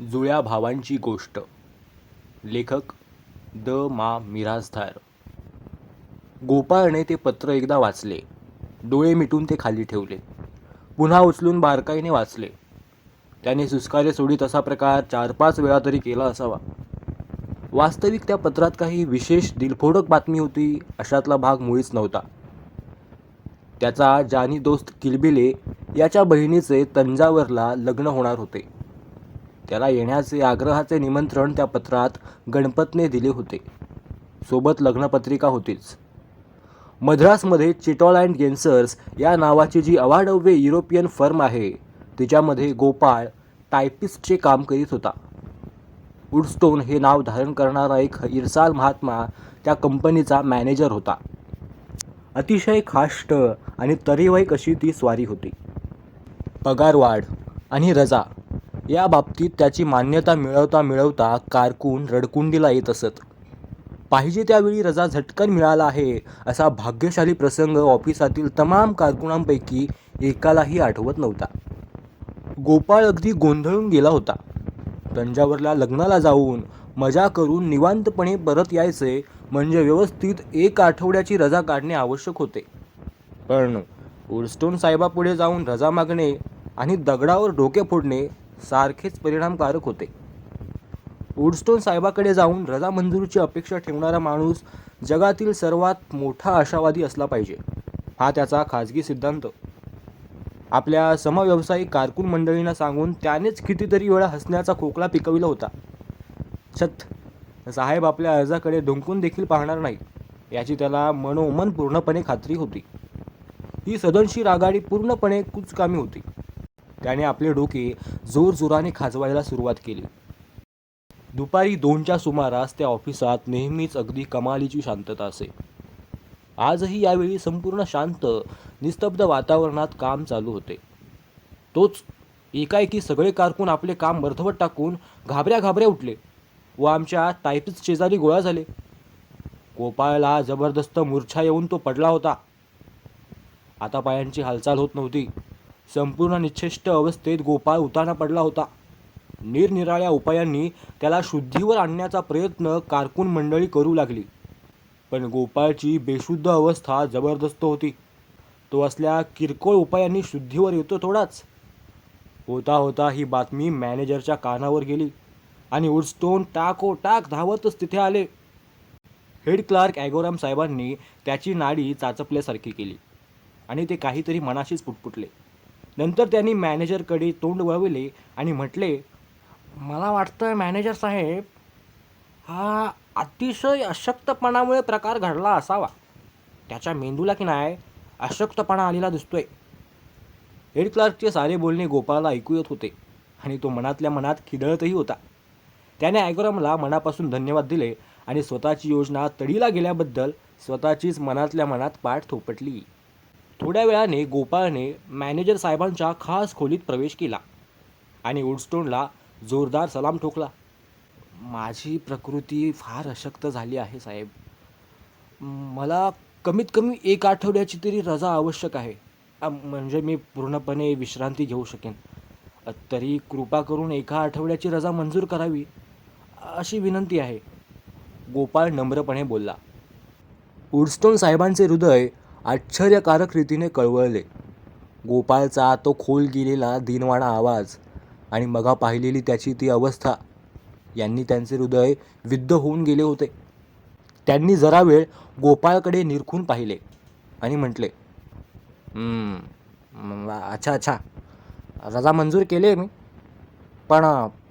जुळ्या भावांची गोष्ट. लेखक द मा मिरासदार गोपाळने ते पत्र एकदा वाचले. डोळे मिटून ते खाली ठेवले. पुन्हा उचलून बारकाईने वाचले. त्याने सुस्कारे सोडीत असा प्रकार चार पाच वेळा तरी केला असावा. वास्तविक त्या पत्रात काही विशेष दिलफोडक बातमी होती अशातला भाग मुळीच नव्हता. त्याचा जानी दोस्त किलबिले याच्या बहिणीचे तंजावरला लग्न होणार होते. त्याला येण्याचे आग्रहाचे निमंत्रण त्या पत्रात गणपतने दिले होते. सोबत लग्नपत्रिका होतीच. मद्रासमध्ये चिटॉल अँड गेन्सर्स या नावाची जी अवाढव्य युरोपियन फर्म आहे तिच्यामध्ये गोपाळ टायपिस्टचे काम करीत होता. वुडस्टोन हे नाव धारण करणारा एक इरसाल महात्मा त्या कंपनीचा मॅनेजर होता. अतिशय खाष्ट आणि तरीवाईक अशी ती स्वारी होती. पगारवाढ आणि रजा या बाबतीत त्याची मान्यता मिळवता मिळवता कारकून रडकुंडीला येत असत. पाहिजे त्यावेळी रजा झटकन मिळाला आहे असा भाग्यशाली प्रसंग ऑफिसातील तमाम कारकुनांपैकी एकालाही आठवत नव्हता. गोपाळ अगदी गोंधळून गेला होता. तंजावरला लग्नाला जाऊन मजा करून निवांतपणे परत यायचे म्हणजे व्यवस्थित एक आठवड्याची रजा काढणे आवश्यक होते. पण उर्स्टोन साहेबापुढे जाऊन रजा मागणे आणि दगडावर डोके फोडणे सारखेच परिणामकारक होते. वुडस्टोन साहेबाकडे जाऊन रजा मंजुरीची अपेक्षा ठेवणारा माणूस जगातील सर्वात मोठा आशावादी असला पाहिजे हा त्याचा खाजगी सिद्धांत. आपल्या समव्यवसायिक कारकून मंडळींना सांगून त्यानेच कितीतरी वेळा हसण्याचा खोकला पिकविला होता. छत साहेब आपल्या अर्जाकडे डोंकून देखील पाहणार नाही याची त्याला मनोमन पूर्णपणे खात्री होती. ही सदनशीर आघाडी पूर्णपणे कुचकामी होती. त्याने आपले डोके जोरजोराने खाजवायला सुरुवात केली. दुपारी दोनच्या सुमारास त्या ऑफिसात नेहमीच अगदी कमालीची शांतता असे. आजही यावेळी संपूर्ण शांत निस्तब्ध वातावरणात काम चालू होते. तोच एकाएकी सगळे कारकून आपले काम अर्धवट टाकून घाबऱ्या घाबऱ्या उठले व आमच्या टायपिस्ट शेजारी गोळा झाले. गोपाळला जबरदस्त मूर्छा येऊन तो पडला होता. आता पायांची हालचाल होत नव्हती. संपूर्ण निश्चेष्ट अवस्थेत गोपाळ उताना पडला होता. निरनिराळ्या उपायांनी त्याला शुद्धीवर आणण्याचा प्रयत्न कारकून मंडळी करू लागली. पण गोपाळची बेशुद्ध अवस्था जबरदस्त होती. तो असल्या किरकोळ उपायांनी शुद्धीवर येतो थोडाच. होता होता ही बातमी मॅनेजरच्या कानावर गेली आणि वुडस्टोन टाको टाक धावतच तिथे आले. हेड क्लार्क ॲगोराम साहेबांनी त्याची नाडी चाचपल्यासारखी केली आणि ते काहीतरी मनाशीच पुटपुटले. नंतर त्यांनी मॅनेजरकडे तोंड वळविले आणि म्हटले मला वाटतं मॅनेजर साहेब हा अतिशय अशक्तपणामुळे प्रकार घडला असावा. त्याच्या मेंदूला की नाही अशक्तपणा आलेला दिसतोय. हेड क्लार्कचे सारे बोलणे गोपाळला ऐकू येत होते आणि तो मनातल्या मनात खिदळतही होता. त्याने ॲगोरामला मनापासून धन्यवाद दिले आणि स्वतःची योजना तडीला गेल्याबद्दल स्वतःचीच मनातल्या मनात पाठ थोपटली. थोड्या वेळाने गोपाळने मॅनेजर साहेबांच्या खास खोलीत प्रवेश केला आणि वुडस्टोनला जोरदार सलाम ठोकला. माझी प्रकृती फार अशक्त झाली आहे साहेब. मला कमीत कमी एक आठवड्याची तरी रजा आवश्यक आहे. म्हणजे मी पूर्णपणे विश्रांती घेऊ शकेन. तरी कृपा करून एका आठवड्याची रजा मंजूर करावी अशी विनंती आहे. गोपाळ नम्रपणे बोलला. उडस्टोन साहेबांचे हृदय आश्चर्यकारक रीतीने कळवळले. गोपाळचा तो खोल गेलेला दिनवाणा आवाज आणि मगा पाहिलेली त्याची ती अवस्था. यांनी त्यांचे हृदय विद्ध होऊन गेले होते. त्यांनी जरा वेळ गोपाळकडे निरखून पाहिले आणि म्हटले अच्छा अच्छा. रजा मंजूर केली आहे मी. पण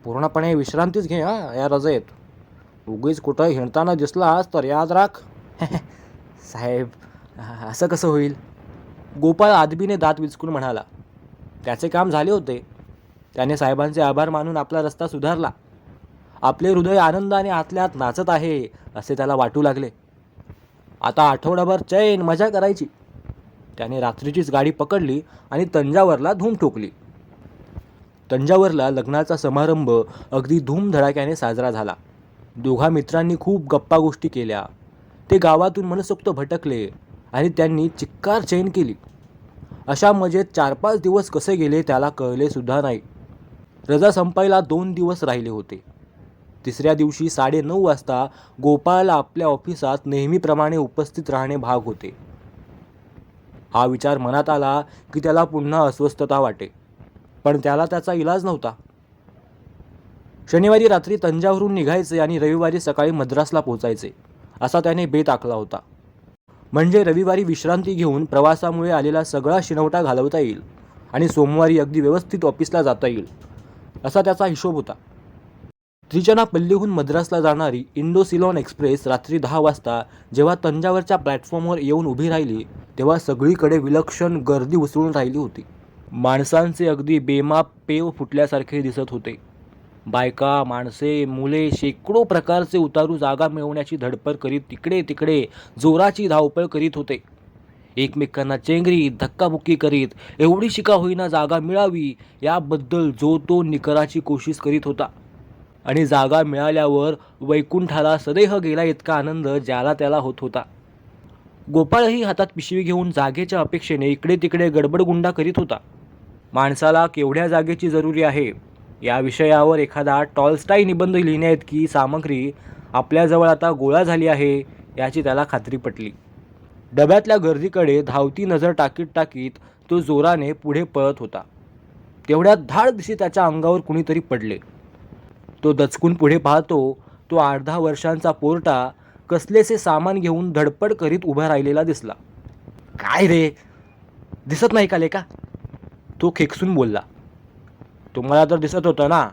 पूर्णपणे विश्रांतीच घे हां या रजेत. उगीच कुठं हिंडताना दिसलास तर याद राख. साहेब असं कसं होईल? गोपाळ आदबीने दात विचकून म्हणाला त्याचे काम झाले होते. त्याने साहेबांचे आभार मानून आपला रस्ता सुधारला. आपले हृदय आनंदाने आतल्यात नाचत आहे असे त्याला वाटू लागले. आता आठवडाभर चैन मजा करायची. त्याने रात्रीचीच गाडी पकडली आणि तंजावरला धूम ठोकली. तंजावरला लग्नाचा समारंभ अगदी धूमधडाक्याने साजरा झाला. दोघा मित्रांनी खूप गप्पा गोष्टी केल्या. ते गावातून मनसोक्त भटकले. आणि त्यांनी चिक्कार चैन केली. अशा मजेत चार पाच दिवस कसे गेले त्याला कळलेसुद्धा नाही. रजा संपायला दोन दिवस राहिले होते. तिसऱ्या दिवशी साडेनऊ वाजता गोपाळला आपल्या ऑफिसात नेहमीप्रमाणे उपस्थित राहणे भाग होते. हा विचार मनात आला की त्याला पुन्हा अस्वस्थता वाटे. पण त्याला त्याचा इलाज नव्हता. शनिवारी रात्री तंजावरून निघायचे आणि रविवारी सकाळी मद्रासला पोचायचे असा त्याने बेत आखला होता. म्हणजे रविवारी विश्रांती घेऊन प्रवासामुळे आलेला सगळा शिनवटा घालवता येईल आणि सोमवारी अगदी व्यवस्थित ऑफिसला जाता येईल असा त्याचा हिशोब होता. त्रिचनापल्लीहून मद्रासला जाणारी इंडो सिलॉन एक्सप्रेस रात्री दहा वाजता जेव्हा तंजावरच्या प्लॅटफॉर्मवर येऊन उभी राहिली तेव्हा सगळीकडे विलक्षण गर्दी उसळून राहिली होती. माणसांचे अगदी बेमाप पेव फुटल्यासारखे दिसत होते. बायका माणसे मुले शेकडो प्रकारचे उतारू जागा मिळवण्याची धडपड करीत तिकडे तिकडे जोराची धावपळ करीत होते. एकमेकांना चेंगरी धक्काबुक्की करीत एवढी शिका होईना जागा मिळावी याबद्दल जो तो निकराची कोशिश करीत होता. आणि जागा मिळाल्यावर वैकुंठाला सदैह गेला इतका आनंद ज्याला त्याला होत होता. गोपाळही हातात पिशवी घेऊन जागेच्या अपेक्षेने इकडे तिकडे गडबडगुंडा करीत होता. माणसाला केवढ्या जागेची जरुरी आहे? या विषयावर एखादा टॉलस्टाई निबंध लिहिण्यात की सामग्री आपल्याजवळ आता गोळा झाली आहे याची त्याला खात्री पटली. डब्यातल्या गर्दीकडे धावती नजर टाकीत टाकीत तो जोराने पुढे पळत होता. तेवढ्यात धाड दिशी त्याच्या अंगावर कुणीतरी पडले. तो दचकून पुढे पाहतो तो अर्धा वर्षांचा पोरटा कसलेसे सामान घेऊन धडपड करीत उभा राहिलेला दिसला. काय रे? दिसत नाही का लेका? तो खेकसून बोलला. तुम्हाला तर दिसत होतं ना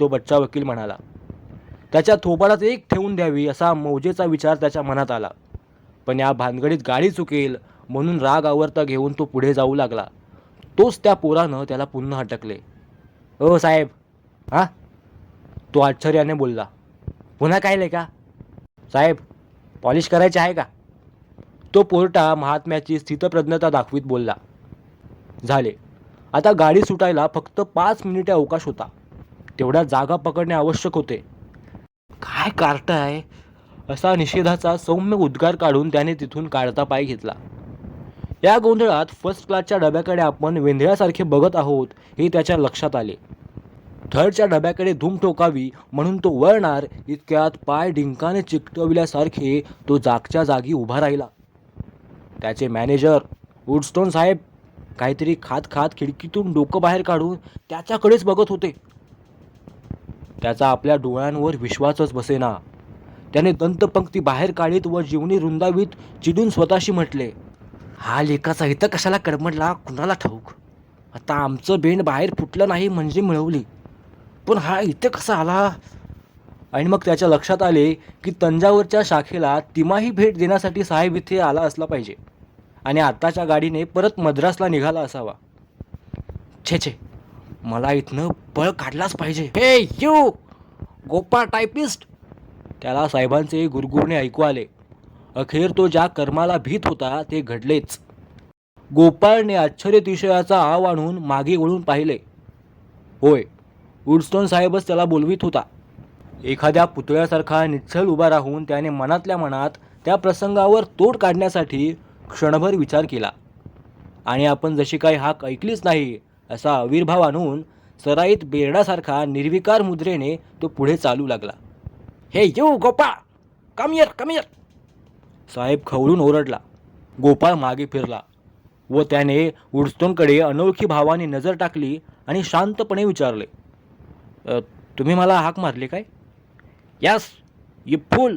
तो बच्चा वकील म्हणाला. त्याच्या थोबाडात एक ठेवून द्यावी असा मौजेचा विचार त्याच्या मनात आला. पण या भानगडीत गाडी चुकेल म्हणून राग आवरता घेऊन तो पुढे जाऊ लागला. तोच त्या पोरानं त्याला पुन्हा अटकले. ओ साहेब हां? तो आश्चर्याने बोलला. पुन्हा काय का? साहेब पॉलिश करायचे आहे का? तो पोरटा महात्म्याची स्थितप्रज्ञता दाखवीत बोलला. झाले. आता गाडी सुटायला फक्त पाच मिनिटे अवकाश होता. तेवढ्या जागा पकडणे आवश्यक होते. काय कार्ट आहे? असा निषेधाचा सौम्य उद्गार काढून त्याने तिथून काढता पाय घेतला. या गोंधळात फर्स्ट क्लासच्या डब्याकडे आपण वेंधळ्यासारखे बघत आहोत हे त्याच्या लक्षात आले. थर्डच्या डब्याकडे धूम टोकावी म्हणून तो वळणार इतक्यात पाय डिंकाने चिकटविल्यासारखे तो जागच्या जागी उभा राहिला. त्याचे मॅनेजर वुडस्टोन साहेब काहीतरी खात खात खिडकीतून डोकं बाहेर काढून त्याच्याकडेच बघत होते. त्याचा आपल्या डोळ्यांवर विश्वासच बसेना. त्याने दंतपंक्ती बाहेर काढीत व जीवनी रुंदावीत चिडून स्वतःशी म्हटले हा लेखाचा इथं कशाला कडमडला कुणाला ठाऊक? आता आमचं बेंड बाहेर फुटलं नाही म्हणजे मिळवली. पण हा इथे कसा आला? आणि मग त्याच्या लक्षात आले की तंजावरच्या शाखेला तिमाही भेट देण्यासाठी साहेब इथे आला असला पाहिजे. आणि आत्ताच्या गाडीने परत मद्रासला निघाला असावा. छे छे. मला इथनं पळ काढलाच पाहिजे. हे यू गोपा टायपिस्ट त्याला साहेबांचे गुरगुरणे ऐकू आले. अखेर तो ज्या कर्माला भीत होता ते घडलेच. गोपाळने आश्चर्यतिशयाचा आव आणून मागे वळून पाहिले. होय वुडस्टोन साहेबच त्याला बोलवीत होता. एखाद्या पुतळ्यासारखा निश्चल उभा राहून त्याने मनातल्या मनात त्या प्रसंगावर तोड काढण्यासाठी क्षणभर विचार केला. आणि आपण जशी काही हाक ऐकलीच नाही असा आविर्भाव आणून सराईत बेरडासारखा निर्विकार मुद्रेने तो पुढे चालू लागला. हे येऊ गोपाळ कमियर कमियर साहेब खवळून ओरडला. गोपाळ मागे फिरला व त्याने वुडस्टोनकडे अनोळखी भावाने नजर टाकली आणि शांतपणे विचारले तुम्ही मला हाक मारली काय? Yes you fool!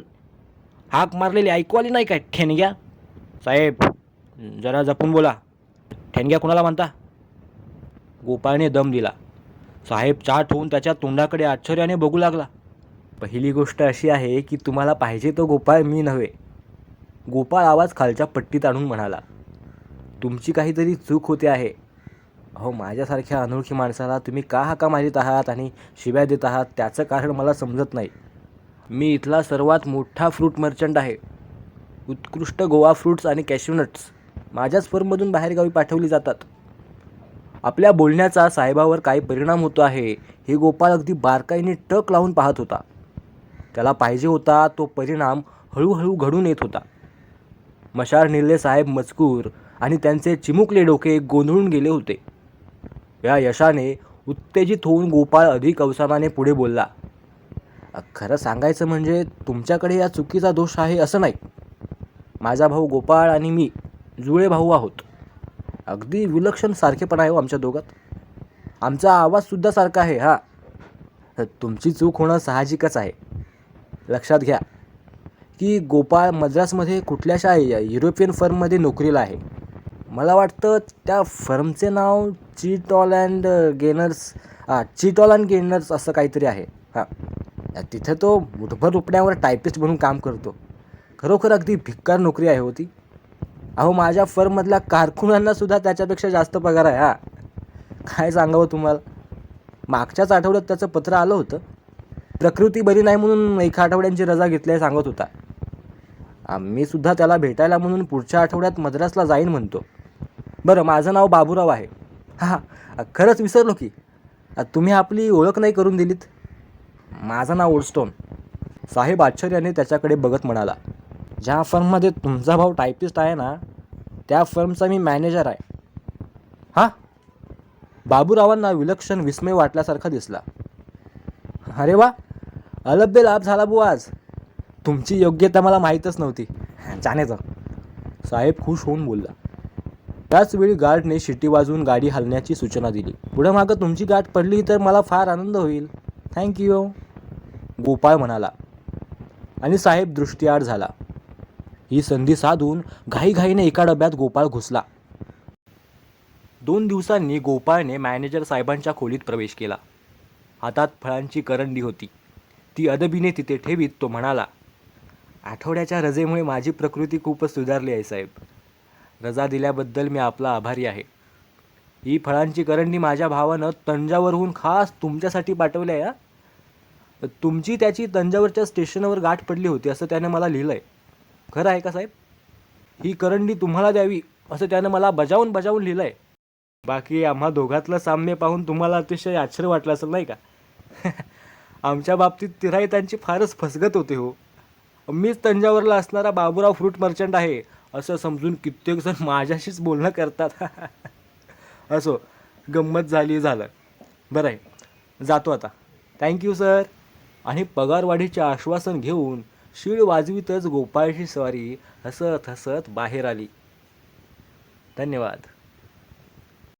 हाक मारलेली ऐकू आली नाही काय ठेणग्या? साहेब जरा जपून बोला. ठेणग्या कुणाला म्हणता? गोपाळने दम दिला. साहेब चाट होऊन त्याच्या तोंडाकडे आश्चर्याने बघू लागला. पहिली गोष्ट अशी आहे की तुम्हाला पाहिजे तो गोपाळ मी नव्हे. गोपाळ आवाज खालच्या पट्टीत आणून म्हणाला तुमची काहीतरी चूक होते आहे. अहो माझ्यासारख्या अनोळखी माणसाला तुम्ही का हाका मारित आहात आणि शिव्या देत आहात? त्याचं कारण मला समजत नाही. मी इथला सर्वात मोठा फ्रूट मर्चंट आहे. उत्कृष्ट गोवा फ्रूट्स आणि कॅश्यूनट्स माझ्याच फर्ममधून बाहेरगावी पाठवली जातात. आपल्या बोलण्याचा साहेबावर काय परिणाम होतो आहे हे गोपाळ अगदी बारकाईने टक लावून पाहत होता. त्याला पाहिजे होता तो परिणाम हळूहळू घडून येत होता. मशार निल्ले साहेब मजकूर आणि त्यांचे चिमुकले डोके गोंधळून गेले होते. या यशाने उत्तेजित होऊन गोपाळ अधिक अवसानाने पुढे बोलला खरं सांगायचं म्हणजे तुमच्याकडे या चुकीचा दोष आहे असं नाही. माझा भाऊ गोपाळ आणि मी जुळे भाऊ आहोत. अगदी विलक्षण सारखेपणा आहे हो आमच्या दोघात. आमचा आवाजसुद्धा सारखा आहे हा. तुमची चूक होणं साहजिकच आहे. लक्षात घ्या की गोपाळ मद्रासमध्ये कुठल्याशा युरोपियन फर्ममध्ये नोकरीला आहे. मला वाटतं त्या फर्मचे नाव चिटॉल अँड गेनर्स हां चिटॉल अँड गेनर्स असं काहीतरी आहे हां. तिथं तो मुठभर रुपण्यावर टायपिस्ट म्हणून काम करतो. खरोखर अगदी भिक्कार नोकरी आहे होती अहो माझ्या फर्ममधल्या कारकुनांनासुद्धा त्याच्यापेक्षा जास्त पगार आहे हा. काय सांगावं तुम्हाला? मागच्याच आठवड्यात त्याचं पत्र आलं होतं. प्रकृती बरी नाही म्हणून एका आठवड्यांची रजा घेतल्या सांगत होता. आम्ही सुद्धा त्याला भेटायला म्हणून पुढच्या आठवड्यात मद्रासला जाईन म्हणतो. बरं माझं नाव बाबूराव आहे. हां. खरंच विसरलो की. तुम्ही आपली ओळख नाही करून दिलीत. माझं नाव ओल्डस्टोन. साहेब आश्चर्याने त्याच्याकडे बघत म्हणाला. ज्या फर्ममध्ये तुमचा भाऊ टायपिस्ट आहे ना त्या फर्मचा मी मॅनेजर आहे. हां? बाबूरावांना विलक्षण विस्मय वाटल्यासारखा दिसला. अरे वा! अलभ्य लाभ झाला बुवा आज. तुमची योग्यता मला माहीतच नव्हती. जाण्याचं साहेब खुश होऊन बोलला. त्याचवेळी गार्डने शिट्टी वाजवून गाडी हलण्याची सूचना दिली. पुढं मागं तुमची गाठ पडली तर मला फार आनंद होईल. थँक्यू गोपाळ म्हणाला. आणि साहेब दृष्टीआड झाला. ही संधी साधून घाईघाईने एका डब्यात गोपाळ घुसला. दोन दिवसांनी गोपाळने मॅनेजर साहेबांच्या खोलीत प्रवेश केला. हातात फळांची करंडी होती. ती अदबीने तिथे ठेवीत तो म्हणाला आठवड्याच्या रजेमुळे माझी प्रकृती खूपच सुधारली आहे साहेब. रजा दिल्याबद्दल मी आपला आभारी आहे. ही फळांची करंडी माझ्या भावानं तंजावरहून खास तुमच्यासाठी पाठवली आहे तुमची त्याची तंजावरच्या स्टेशनवर गाठ पडली होती असं त्याने मला लिहिलं आहे खरं आहे का साहेब? ही करंडी तुम्हाला द्यावी असं त्यानं मला बजावून बजावून लिहिलं आहे बाकी आम्हा दोघातलं साम्य पाहून तुम्हाला अतिशय आश्चर्य वाटलं असेल नाही का? आमच्या बाबतीत तिराई त्यांची फारच फसगत होते हो. मीच तंजावरला असणारा बाबूराव फ्रूट मर्चंट आहे असं समजून कित्येक जण माझ्याशीच बोलणं करतात. असो गंमत झाली झालं. बरं आहे जातो आता. थँक्यू सर आणि पगारवाढीचे आश्वासन घेऊन शीळ वाजवीतच गोपाळची स्वारी हसत हसत बाहेर आली. धन्यवाद.